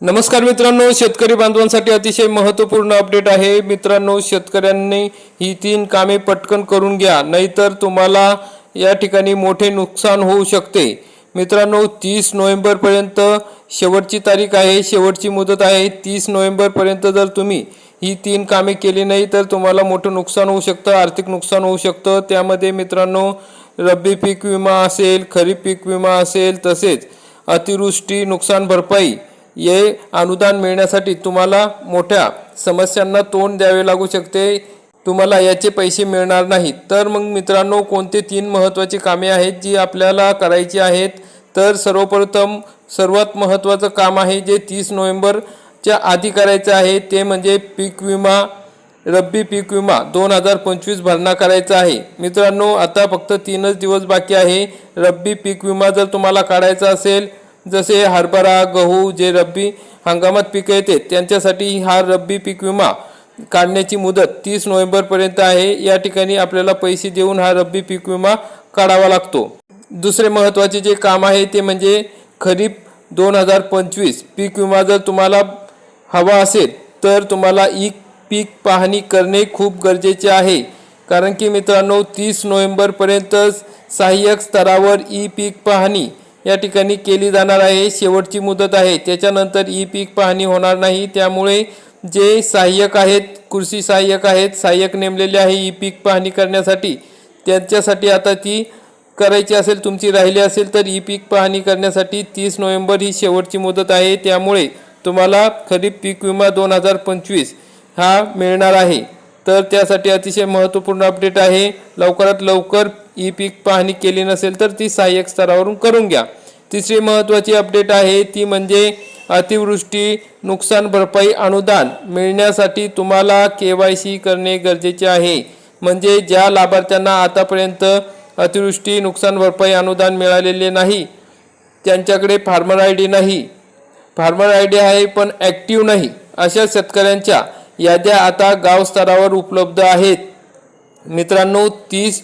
नमस्कार मित्रांनो शेतकरी बांधवांसाठी अतिशय महत्त्वपूर्ण अपडेट आहे. मित्रांनो शेतकऱ्यांनी ही तीन कामे पटकन करून घ्या नाहीतर तुम्हाला या ठिकाणी मोठे नुकसान होऊ शकते. मित्रांनो तीस नोव्हेंबरपर्यंत शेवटची तारीख आहे शेवटची मुदत आहे. तीस नोव्हेंबरपर्यंत जर तुम्ही ही तीन कामे केली नाही तर तुम्हाला मोठं नुकसान होऊ शकतं आर्थिक नुकसान होऊ शकतं. त्यामध्ये मित्रांनो रब्बी पीक विमा असेल खरीप पीक विमा असेल तसेच अतिवृष्टी नुकसान भरपाई हे अनुदान मिळण्यासाठी तुम्हाला मोठ्या समस्यांना तोंड द्यावे लागू शकते. तुम्हाला याचे पैसे मिळणार नाहीत. तर मग मित्रांनो कोणते तीन महत्त्वाची कामे आहेत जी आपल्याला करायची आहेत? तर सर्वप्रथम सर्वात महत्त्वाचं काम आहे जे तीस नोव्हेंबरच्या आधी करायचं आहे ते म्हणजे पीक विमा रब्बी पीक विमा दोन हजार पंचवीस भरणा करायचा आहे. मित्रांनो आता फक्त तीनच दिवस बाकी आहे. रब्बी पीक विमा जर तुम्हाला काढायचा असेल जसे हरभरा गहू जे रब्बी हंगामात पिकं येते त्यांच्यासाठी हा रब्बी पीक विमा काढण्याची मुदत तीस नोव्हेंबरपर्यंत आहे. या ठिकाणी आपल्याला पैसे देऊन हा रब्बी पीक विमा काढावा लागतो. दुसरे महत्त्वाचे जे काम आहे ते म्हणजे खरीप दोन हजार पंचवीस पीक विमा जर तुम्हाला हवा असेल तर तुम्हाला ई पीक पाहणी करणे खूप गरजेचे आहे. कारण की मित्रांनो तीस नोव्हेंबरपर्यंत सहाय्यक स्तरावर ई पीक पाहणी या ठिकाणी केली जाणार आहे. शेवटची मुदत आहे. त्याच्यानंतर ई पीक पाहणी होणार नाही. त्यामुळे जे सहाय्यक आहेत कृषी सहाय्यक आहेत सहाय्यक नेमलेले आहे ई पीक पाहणी करण्यासाठी. त्यांच्यासाठी आता ती करायची असेल तुमची राहिली असेल तर ई पीक पाहणी करण्यासाठी तीस नोव्हेंबर ही शेवटची मुदत आहे. त्यामुळे तुम्हाला खरीप पीक विमा दोन हजार पंचवीस हा मिळणार आहे. तर त्यासाठी अतिशय महत्त्वपूर्ण अपडेट आहे. लवकरात लवकर ई पीक पाहणी केली नसेल तर ती सहाय्यक स्तरावरून करून घ्या. तिसरी महत्त्वाची अपडेट आहे ती म्हणजे अतिवृष्टी नुकसान भरपाई अनुदान मिळण्यासाठी तुम्हाला के वाय सी करणे गरजेचे आहे. म्हणजे ज्या लाभार्थ्यांना आतापर्यंत अतिवृष्टी नुकसान भरपाई अनुदान मिळालेले नाही त्यांच्याकडे फार्मर आय डी नाही. फार्मर आय डी आहे पण ॲक्टिव्ह नाही. अशा शेतकऱ्यांच्या याद्या आता गाव स्तरावर उपलब्ध आहेत. मित्रांनो तीस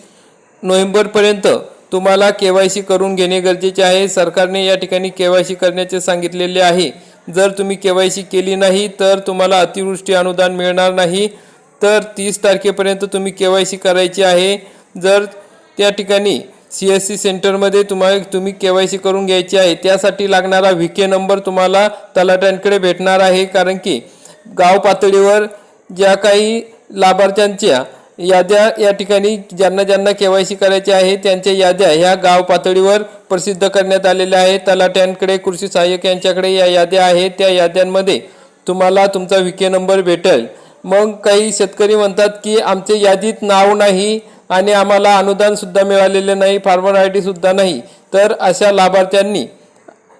नोव्हेंबरपर्यंत तुम्हाला के वाय सी करून घेणे गरजेचे आहे. सरकारने या ठिकाणी के वाय सी करण्याचे सांगितलेले आहे. जर तुम्ही के वाय सी केली नाही तर तुम्हाला अतिवृष्टी अनुदान मिळणार नाही. तर तीस तारखेपर्यंत तुम्ही के वाय सी करायची आहे. जर त्या ठिकाणी सी एस सी सेंटरमध्ये तुम्हाला तुम्ही के वाय सी करून घ्यायची आहे त्यासाठी लागणारा व्ही के नंबर तुम्हाला तलाट्यांकडे भेटणार आहे. कारण की गाव पातळीवर ज्या काही लाभार्थ्यांच्या याद्या या ठिकाणी ज्यांना ज्यांना के वाय सी करायचे आहे त्यांच्या याद्या ह्या गाव पातळीवर प्रसिद्ध करण्यात आलेल्या आहेत. तलाट्यांकडे कृषी सहाय्यक यांच्याकडे या याद्या आहेत. त्या याद्यांमध्ये तुम्हाला तुमचा विके नंबर भेटेल. मग काही शेतकरी म्हणतात की आमचे यादीत नाव नाही आणि आम्हाला अनुदानसुद्धा मिळालेले नाही फार्मर आय डीसुद्धा नाही. तर अशा लाभार्थ्यांनी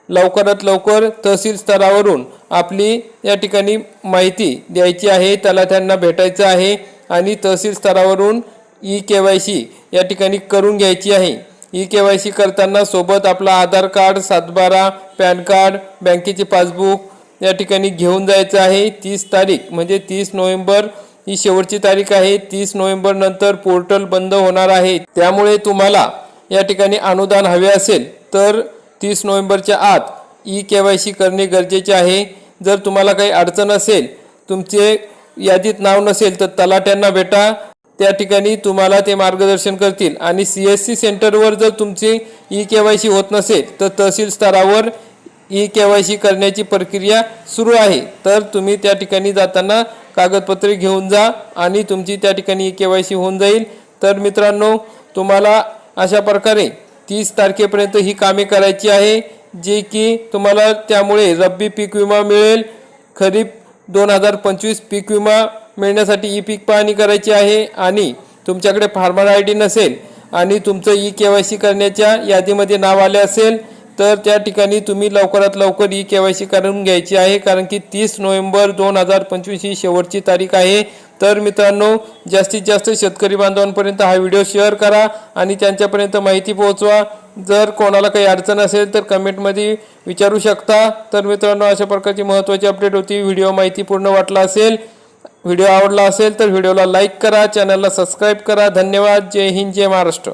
लवकरात लवकर तहसील स्तरावरून आपली या ठिकाणी माहिती द्यायची आहे त्याला त्यांना भेटायचं आहे आणि तहसील स्तरावरून ई के वाय सी या ठिकाणी करून घ्यायची आहे. ई के वाय सी करताना सोबत आपला आधार कार्ड सातबारा पॅन कार्ड बँकेचे पासबुक या ठिकाणी घेऊन जायचं आहे. तीस तारीख म्हणजे तीस नोव्हेंबर ही शेवटची तारीख आहे. तीस नोव्हेंबर नंतर पोर्टल बंद होणार आहे. त्यामुळे तुम्हाला या ठिकाणी अनुदान हवे असेल तर तीस नोव्हेंबरच्या आत ई के वाय सी करणे गरजेचे आहे. जर तुम्हाला काही अडचण असेल तुमचे यादीत नाव नसेल तर तलाट्यांना भेटा. त्या ठिकाणी तुम्हाला ते मार्गदर्शन करतील. आणि सी एस सी सेंटरवर जर तुमचे ई के वाय सी होत नसेल तर तहसील स्तरावर ई के वाय सी करण्याची प्रक्रिया सुरू आहे. तर तुम्ही त्या ठिकाणी जाताना कागदपत्रे घेऊन जा आणि तुमची त्या ठिकाणी ई के वाय सी होऊन जाईल. तर मित्रांनो तुम्हाला अशा प्रकारे तीस तारखेपर्यंत ही कामे करायची आहे जे की तुम्हाला त्यामुळे रब्बी पीक विमा मिळेल. खरीप दोन हजार पंचवीस पीक विमा मिळण्यासाठी ई पीक पाहणी करायची आहे आणि तुमच्याकडे फार्मर आय डी नसेल आणि तुमचं ई के वाय सी करण्याच्या यादीमध्ये नाव आले असेल तर त्या ठिकाणी तुम्ही लवकरात लवकर ई के वाय सी करून घ्यायची आहे कारण की तीस नोव्हेंबर दोन हजार पंचवीस ही शेवटची तारीख आहे. तर मित्रांनो जास्तीत जास्त शेतकरी बांधवांपर्यंत हा व्हिडिओ शेअर करा आणि त्यांच्यापर्यंत माहिती पोहोचवा. जर कोणाला काही अडचण असेल तर कमेंटमध्ये विचारू शकता. तर मित्रांनो अशा प्रकारची महत्त्वाची अपडेट होती. व्हिडिओ माहिती पूर्ण वाटला असेल व्हिडिओ आवडला असेल तर व्हिडिओला लाईक करा चॅनलला सबस्क्राईब करा. धन्यवाद. जय हिंद जय महाराष्ट्र.